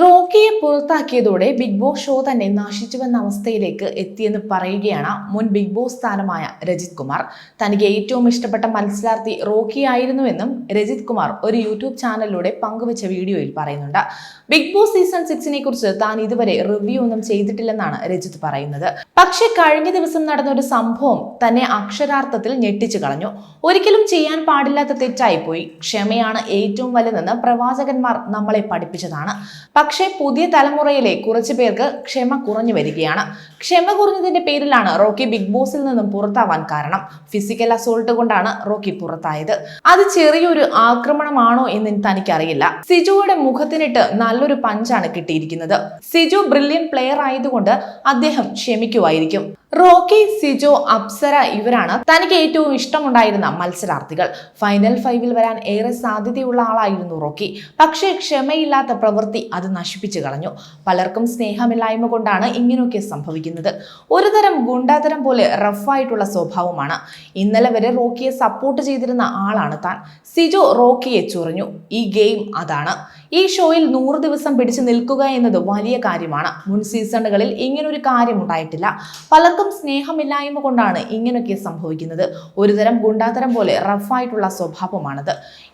റോക്കിയെ പുറത്താക്കിയതോടെ Bigg Boss show തന്നെ നശിച്ചുവെന്ന അവസ്ഥയിലേക്ക് എത്തിയെന്ന് പറയുകയാണ് മുൻ ബിഗ് ബോസ് താരമായ രജിത് കുമാർ. തനിക്ക് ഏറ്റവും ഇഷ്ടപ്പെട്ട മത്സരാർത്ഥി റോക്കി ആയിരുന്നുവെന്നും രജിത് കുമാർ ഒരു യൂട്യൂബ് ചാനലിലൂടെ പങ്കുവച്ച വീഡിയോയിൽ പറയുന്നുണ്ട്. ബിഗ് ബോസ് സീസൺ സിക്സിനെ കുറിച്ച് താൻ ഇതുവരെ റിവ്യൂ ഒന്നും ചെയ്തിട്ടില്ലെന്നാണ് രജിത് പറയുന്നത്. പക്ഷെ കഴിഞ്ഞ ദിവസം നടന്ന ഒരു സംഭവം തന്നെ അക്ഷരാർത്ഥത്തിൽ ഞെട്ടിച്ചു കളഞ്ഞു. ഒരിക്കലും ചെയ്യാൻ പാടില്ലാത്ത തെറ്റായിപ്പോയി. ക്ഷമയാണ് ഏറ്റവും വലുതെന്ന് പ്രവാചകന്മാർ നമ്മളെ പഠിപ്പിച്ചതാണ്. പക്ഷേ പുതിയ തലമുറയിലെ കുറച്ചു പേർക്ക് ക്ഷമ കുറഞ്ഞു വരികയാണ്. ക്ഷമ കുറഞ്ഞതിന്റെ പേരിലാണ് റോക്കി ബിഗ് ബോസിൽ നിന്നും പുറത്താവാൻ കാരണം. ഫിസിക്കൽ അസോൾട്ട് കൊണ്ടാണ് റോക്കി പുറത്തായത്. അത് ചെറിയൊരു ആക്രമണമാണോ എന്ന് തനിക്കറിയില്ല. സിജുവുടെ മുഖത്തിനിട്ട് നല്ലൊരു പഞ്ചാണ് കിട്ടിയിരിക്കുന്നത്. സിജു ബ്രില്യൻ പ്ലെയർ ആയതുകൊണ്ട് അദ്ദേഹം ക്ഷമിക്കുമായിരിക്കും. റോക്കി സിജോ അപ്സര ഇവരാണ് തനിക്ക് ഏറ്റവും ഇഷ്ടമുണ്ടായിരുന്ന മത്സരാർത്ഥികൾ. ഫൈനൽ ഫൈവിൽ വരാൻ ഏറെ സാധ്യതയുള്ള ആളായിരുന്നു റോക്കി. പക്ഷേ ക്ഷമയില്ലാത്ത പ്രവൃത്തി അത് നശിപ്പിച്ചു കളഞ്ഞു. പലർക്കും സ്നേഹമില്ലായ്മ കൊണ്ടാണ് ഇങ്ങനെയൊക്കെ സംഭവിക്കുന്നത്. ഒരുതരം ഗുണ്ടാതരം പോലെ റഫായിട്ടുള്ള സ്വഭാവമാണ്. ഇന്നലെ വരെ റോക്കിയെ സപ്പോർട്ട് ചെയ്തിരുന്ന ആളാണ് താൻ. സിജോ റോക്കിയെ ചൊറിഞ്ഞു. ഈ ഗെയിം അതാണ്. ഈ ഷോയിൽ നൂറ് ദിവസം പിടിച്ചു നിൽക്കുക എന്നത് വലിയ കാര്യമാണ്. മുൻ സീസണുകളിൽ ഇങ്ങനൊരു കാര്യം ഉണ്ടായിട്ടില്ല. പലർക്കും സ്നേഹമില്ലായ്മ കൊണ്ടാണ് ഇങ്ങനെയൊക്കെ സംഭവിക്കുന്നത്. ഒരുതരം ഗുണ്ടാതരം പോലെ റഫായിട്ടുള്ള സ്വഭാവമാണത്.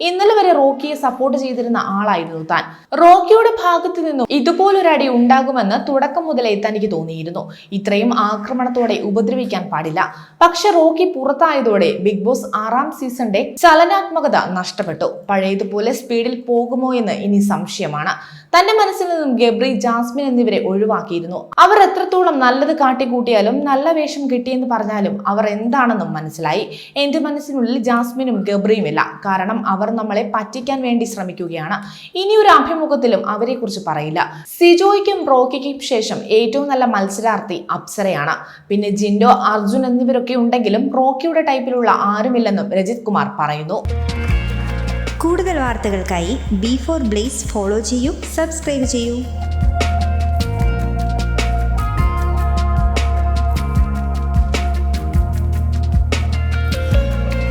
ഇന്നലെ വരെ റോക്കിയെ സപ്പോർട്ട് ചെയ്തിരുന്ന ആളായിരുന്നു താൻ. റോക്കിയുടെ ഭാഗത്തു നിന്നും ഇതുപോലൊരടി ഉണ്ടാകുമെന്ന് തുടക്കം മുതലേ തനിക്ക് തോന്നിയിരുന്നു. ഇത്രയും ആക്രമണത്തോടെ ഉപദ്രവിക്കാൻ പാടില്ല. പക്ഷെ റോക്കി പുറത്തായതോടെ ബിഗ് ബോസ് ആറാം സീസണിന്റെ ചലനാത്മകത നഷ്ടപ്പെട്ടു. പഴയതുപോലെ സ്പീഡിൽ പോകുമോ എന്ന് ഇനി സംശയമാണ്. തന്റെ മനസ്സിൽ നിന്നും ഗബ്രി ജാസ്മിൻ എന്നിവരെ ഒഴിവാക്കിയിരുന്നു. അവർ എത്രത്തോളം നല്ലത് കാട്ടിക്കൂട്ടിയാലും നല്ല വേഷം കിട്ടിയെന്ന് പറഞ്ഞാലും അവർ എന്താണെന്നും മനസ്സിലായി. എന്റെ മനസ്സിനുള്ളിൽ ജാസ്മിനും ഗബ്രിയും ഇല്ല കാരണം അവർ നമ്മളെ പറ്റിക്കാൻ വേണ്ടി ശ്രമിക്കുകയാണ്. ഇനി ഒരു അഭിമുഖത്തിലും അവരെ കുറിച്ച് പറയില്ല. സിജോയ്ക്കും റോക്കിക്കും ശേഷം ഏറ്റവും നല്ല മത്സരാർത്ഥി അപ്സരയാണ്. പിന്നെ ജിൻഡോ അർജുൻ എന്നിവരൊക്കെ ഉണ്ടെങ്കിലും റോക്കിയുടെ ടൈപ്പിലുള്ള ആരുമില്ലെന്നും രജിത് കുമാർ പറയുന്നു. കൂടുതൽ വാർത്തകൾക്കായി ബി ഫോർ ബ്ലേസ് ഫോളോ ചെയ്യൂ സബ്സ്ക്രൈബ് ചെയ്യൂ.